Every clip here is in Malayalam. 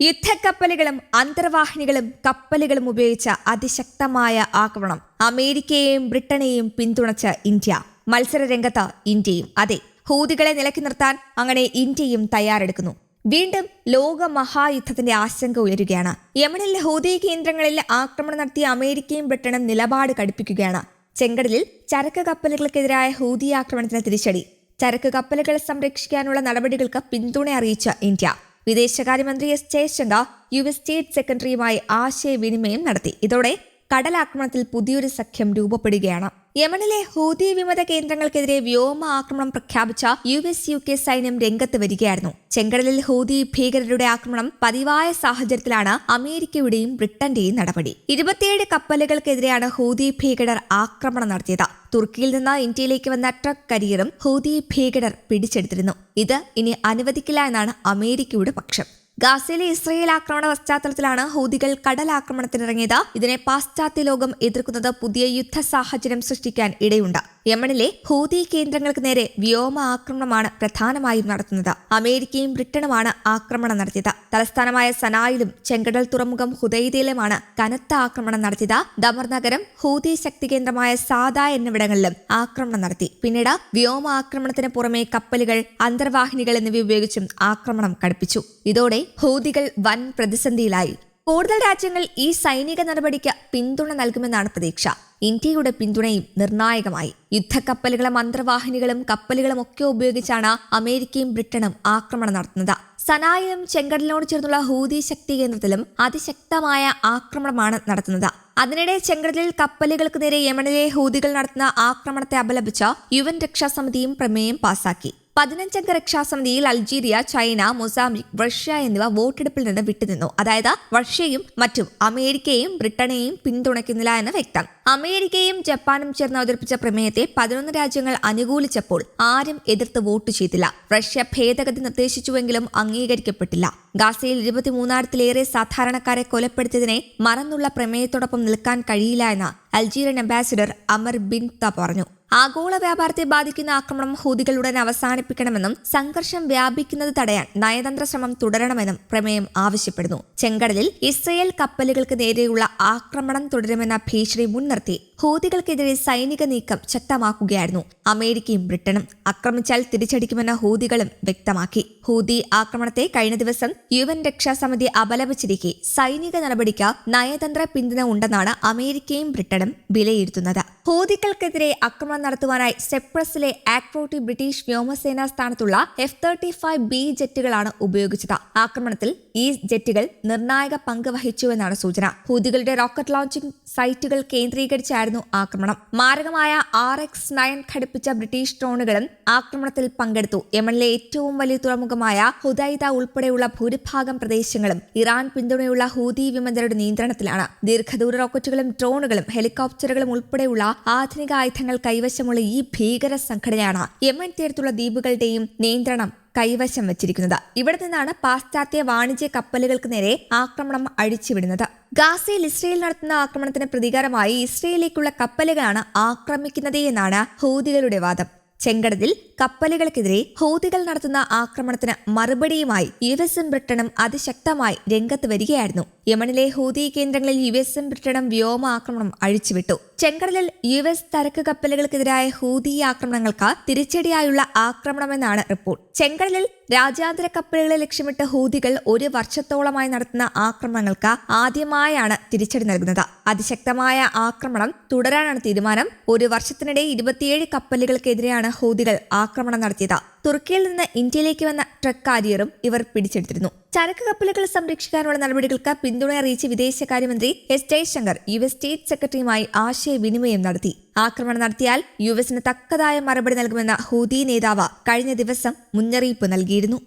യുദ്ധക്കപ്പലുകളും അന്തർവാഹിനികളും കപ്പലുകളും ഉപയോഗിച്ച അതിശക്തമായ ആക്രമണം അമേരിക്കയെയും ബ്രിട്ടനെയും പിന്തുണച്ച ഇന്ത്യ. മത്സരരംഗത്ത് ഇന്ത്യയും. അതെ ഹൂതികളെ നിലക്കി നിർത്താൻ അങ്ങനെ ഇന്ത്യയും തയ്യാറെടുക്കുന്നു. വീണ്ടും ലോക മഹായുദ്ധത്തിന്റെ ആശങ്ക ഉയരുകയാണ്. യമനിൽ ഹൂതി കേന്ദ്രങ്ങളിൽ ആക്രമണം നടത്തിയ അമേരിക്കയും ബ്രിട്ടനും നിലപാട് കടുപ്പിക്കുകയാണ്. ചെങ്കടലിൽ ചരക്ക് കപ്പലുകൾക്കെതിരായ ഹൂതി ആക്രമണത്തിന് തിരിച്ചടി. ചരക്ക് കപ്പലുകൾ സംരക്ഷിക്കാനുള്ള നടപടികൾക്ക് പിന്തുണ അറിയിച്ച ഇന്ത്യ. വിദേശകാര്യമന്ത്രി S Jaishankar U S state സെക്രട്ടറിയുമായി ആശയവിനിമയം നടത്തി. ഇതോടെ കടലാക്രമണത്തിൽ പുതിയൊരു സഖ്യം രൂപപ്പെടുകയാണ്. യമനിലെ ഹൂതി വിമത കേന്ദ്രങ്ങൾക്കെതിരെ വ്യോമ ആക്രമണം പ്രഖ്യാപിച്ച യു എസ് യു കെ സൈന്യം രംഗത്ത് വരികയായിരുന്നു. ചെങ്കടലിൽ ഹൂതി ഭീകരരുടെ ആക്രമണം പതിവായ സാഹചര്യത്തിലാണ് അമേരിക്കയുടെയും ബ്രിട്ടന്റെയും നടപടി. ഇരുപത്തിയേഴ് കപ്പലുകൾക്കെതിരെയാണ് ഹൂതി ഭീകരർ ആക്രമണം നടത്തിയത്. തുർക്കിയിൽ നിന്ന് ഇന്ത്യയിലേക്ക് വന്ന ട്രക്ക് കരിയറും ഹൂതി ഭീകരർ പിടിച്ചെടുത്തിരുന്നു. ഇത് ഇനി അനുവദിക്കില്ല എന്നാണ് അമേരിക്കയുടെ പക്ഷം. ഗാസയിലെ ഇസ്രയേൽ ആക്രമണ പശ്ചാത്തലത്തിലാണ് ഹൂതികൾ കടലാക്രമണത്തിനിറങ്ങിയത്. ഇതിനെ പാശ്ചാത്യ ലോകം എതിർക്കുന്നത് പുതിയ യുദ്ധ സാഹചര്യം സൃഷ്ടിക്കാൻ ഇടയുണ്ട്. യമനിലെ ഹൂതി കേന്ദ്രങ്ങൾക്ക് നേരെ വ്യോമ ആക്രമണമാണ് പ്രധാനമായും നടത്തുന്നത്. അമേരിക്കയും ബ്രിട്ടനുമാണ് ആക്രമണം നടത്തിയത്. തലസ്ഥാനമായ സനായിലും ചെങ്കടൽ തുറമുഖം ഹുദൈദയിലുമാണ് കനത്ത ആക്രമണം നടത്തിയത്. ദമർ നഗരം ഹൂതി ശക്തി കേന്ദ്രമായ സാദ എന്നിവിടങ്ങളിലും ആക്രമണം നടത്തി. പിന്നീട് വ്യോമ ആക്രമണത്തിന് പുറമെ കപ്പലുകൾ അന്തർവാഹിനികൾ എന്നിവ ഉപയോഗിച്ചും ആക്രമണം കടുപ്പിച്ചു. ഇതോടെ ഹൂതികൾ വൻ പ്രതിസന്ധിയിലായി. കൂടുതൽ രാജ്യങ്ങൾ ഈ സൈനിക നടപടിക്ക് പിന്തുണ നൽകുമെന്നാണ് പ്രതീക്ഷ. ഇന്ത്യയുടെ പിന്തുണയും നിർണായകമായി. യുദ്ധക്കപ്പലുകളും മന്ത്രവാഹിനികളും കപ്പലുകളും ഒക്കെ ഉപയോഗിച്ചാണ് അമേരിക്കയും ബ്രിട്ടനും ആക്രമണം നടത്തുന്നത്. സനായിലും ചെങ്കടലിനോട് ചേർന്നുള്ള ഹൂതി ശക്തി കേന്ദ്രത്തിലും അതിശക്തമായ ആക്രമണമാണ് നടത്തുന്നത്. അതിനിടെ ചെങ്കടലിൽ കപ്പലുകൾക്ക് നേരെ യമനിലെ ഹൂതികൾ നടത്തുന്ന ആക്രമണത്തെ അപലപിച്ച യുവൻ രക്ഷാസമിതിയും പ്രമേയം പാസാക്കി. പതിനഞ്ചംഗ രക്ഷാസമിതിയിൽ അൾജീരിയ ചൈന മൊസാംബിക് റഷ്യ എന്നിവ വോട്ടെടുപ്പിൽ നിന്ന് വിട്ടുനിന്നു. അതായത് റഷ്യയും മറ്റും അമേരിക്കയും ബ്രിട്ടനെയും പിന്തുണയ്ക്കുന്നില്ല എന്ന് വ്യക്തം. അമേരിക്കയും ജപ്പാനും ചേർന്ന് അവതരിപ്പിച്ച പ്രമേയത്തെ പതിനൊന്ന് രാജ്യങ്ങൾ അനുകൂലിച്ചപ്പോൾ ആരും എതിർത്ത് വോട്ട് ചെയ്തില്ല. റഷ്യ ഭേദഗതി നിർദ്ദേശിച്ചുവെങ്കിലും അംഗീകരിക്കപ്പെട്ടില്ല. ഗാസയിൽ ഇരുപത്തിമൂന്നായിരത്തിലേറെ സാധാരണക്കാരെ കൊലപ്പെടുത്തിയതിനെ മറന്നുള്ള പ്രമേയത്തോടൊപ്പം നിൽക്കാൻ കഴിയില്ല എന്ന് അൽജീരിയൻ അംബാസിഡർ അമർ ബിൻ ത പറഞ്ഞു. ആഗോള വ്യാപാരത്തെ ബാധിക്കുന്ന ആക്രമണം ഹൂതികൾ ഉടൻ അവസാനിപ്പിക്കണമെന്നും സംഘർഷം വ്യാപിക്കുന്നത് തടയാൻ നയതന്ത്ര ശ്രമം തുടരണമെന്നും പ്രമേയം ആവശ്യപ്പെടുന്നു. ചെങ്കടലിൽ ഇസ്രയേൽ കപ്പലുകൾക്ക് നേരെയുള്ള ആക്രമണം തുടരുമെന്ന ഭീഷണി മുൻനിർത്തി ഹൂതികൾക്കെതിരെ സൈനിക നീക്കം ശക്തമാക്കുകയായിരുന്നു. അമേരിക്കയും ബ്രിട്ടനും ആക്രമിച്ചാൽ തിരിച്ചടിക്കുമെന്ന ഹൂതികളും വ്യക്തമാക്കി. ഹൂതി ആക്രമണത്തെ കഴിഞ്ഞ ദിവസം യു എൻ രക്ഷാസമിതി അപലപിച്ചിരിക്കെ സൈനിക നടപടിക്ക് നയതന്ത്ര പിന്തുണ ഉണ്ടെന്നാണ് അമേരിക്കയും ബ്രിട്ടനും വിലയിരുത്തുന്നത്. ഹൂതികൾക്കെതിരെ ആക്രമണം നടത്തുവാനായി സെപ്രസിലെ ആക്രോട്ടി ബ്രിട്ടീഷ് വ്യോമസേനാ സ്ഥാനത്തുള്ള എഫ് തേർട്ടി ഫൈവ് ബി ജെറ്റുകളാണ് ഉപയോഗിച്ചത്. ആക്രമണത്തിൽ ഈ ജെറ്റുകൾ നിർണായക പങ്ക് വഹിച്ചുവെന്നാണ് സൂചന. ഹൂതികളുടെ റോക്കറ്റ് ലോഞ്ചിംഗ് സൈറ്റുകൾ കേന്ദ്രീകരിച്ചായിരുന്നു ആക്രമണം. മാരകമായ ആർ എക്സ് നയൻ ഘടിപ്പിച്ച ബ്രിട്ടീഷ് ഡ്രോണുകളും ആക്രമണത്തിൽ പങ്കെടുത്തു. യമനിലെ ഏറ്റവും വലിയ തുറമുഖമായ ഹുദൈദ ഉൾപ്പെടെയുള്ള ഭൂരിഭാഗം പ്രദേശങ്ങളും ഇറാൻ പിന്തുണയുള്ള ഹൂതി വിമതരുടെ നിയന്ത്രണത്തിലാണ്. ദീർഘദൂര റോക്കറ്റുകളും ഡ്രോണുകളും ഹെലികോപ്റ്ററുകളും ഉൾപ്പെടെയുള്ള ആധുനിക ആയുധങ്ങൾ കൈവശമുള്ള ഈ ഭീകര സംഘടനയാണ് യമൻ തീരത്തുള്ള ദ്വീപുകളുടെയും നിയന്ത്രണം കൈവശം വച്ചിരിക്കുന്നത്. ഇവിടെ നിന്നാണ് പാശ്ചാത്യ വാണിജ്യ കപ്പലുകൾക്ക് നേരെ ആക്രമണം അഴിച്ചുവിടുന്നത്. ഗാസയിൽ ഇസ്രയേൽ നടത്തുന്ന ആക്രമണത്തിന് പ്രതികാരമായി ഇസ്രയേലിലേക്കുള്ള കപ്പലുകളാണ് ആക്രമിക്കുന്നത് എന്നാണ് ഹൂതികളുടെ വാദം. ചെങ്കടലിൽ കപ്പലുകൾക്കെതിരെ ഹൂതികൾ നടത്തുന്ന ആക്രമണത്തിന് മറുപടിയുമായി യു എസും ബ്രിട്ടനും അതിശക്തമായി രംഗത്ത് വരികയായിരുന്നു. യമനിലെ ഹൂതി കേന്ദ്രങ്ങളിൽ യു എസും ബ്രിട്ടനും വ്യോമ ആക്രമണം അഴിച്ചുവിട്ടു. ചെങ്കടലിൽ യു എസ് ചരക്ക് കപ്പലുകൾക്കെതിരായ ഹൂതി ആക്രമണങ്ങൾക്ക് തിരിച്ചടിയായുള്ള ആക്രമണമെന്നാണ് റിപ്പോർട്ട്. ചെങ്കടലിൽ രാജ്യാന്തര കപ്പലുകളെ ലക്ഷ്യമിട്ട് ഹൂതികൾ ഒരു വർഷത്തോളമായി നടത്തുന്ന ആക്രമണങ്ങൾക്ക് ആദ്യമായാണ് തിരിച്ചടി നൽകുന്നത്. അതിശക്തമായ ആക്രമണം തുടരാനാണ് തീരുമാനം. ഒരു വർഷത്തിനിടെ ഇരുപത്തിയേഴ് കപ്പലുകൾക്കെതിരെയാണ് ഹൂതികൾ ആക്രമണം നടത്തിയത്. തുർക്കിയിൽ നിന്ന് ഇന്ത്യയിലേക്ക് വന്ന ട്രക്ക് കാരിയറും ഇവർ പിടിച്ചെടുത്തിരുന്നു. ചരക്ക് കപ്പലുകൾ സംരക്ഷിക്കാനുള്ള നടപടികൾക്ക് പിന്തുണ അറിയിച്ച് വിദേശകാര്യമന്ത്രി S Jaishankar U S state സെക്രട്ടറിയുമായി ആശയവിനിമയം നടത്തി. ആക്രമണം നടത്തിയാൽ യു എസിന് തക്കതായ മറുപടി നൽകുമെന്ന ഹൂതി നേതാവ് കഴിഞ്ഞ ദിവസം മുന്നറിയിപ്പ് നൽകിയിരുന്നു.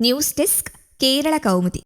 News desk Kerala Kaumudi.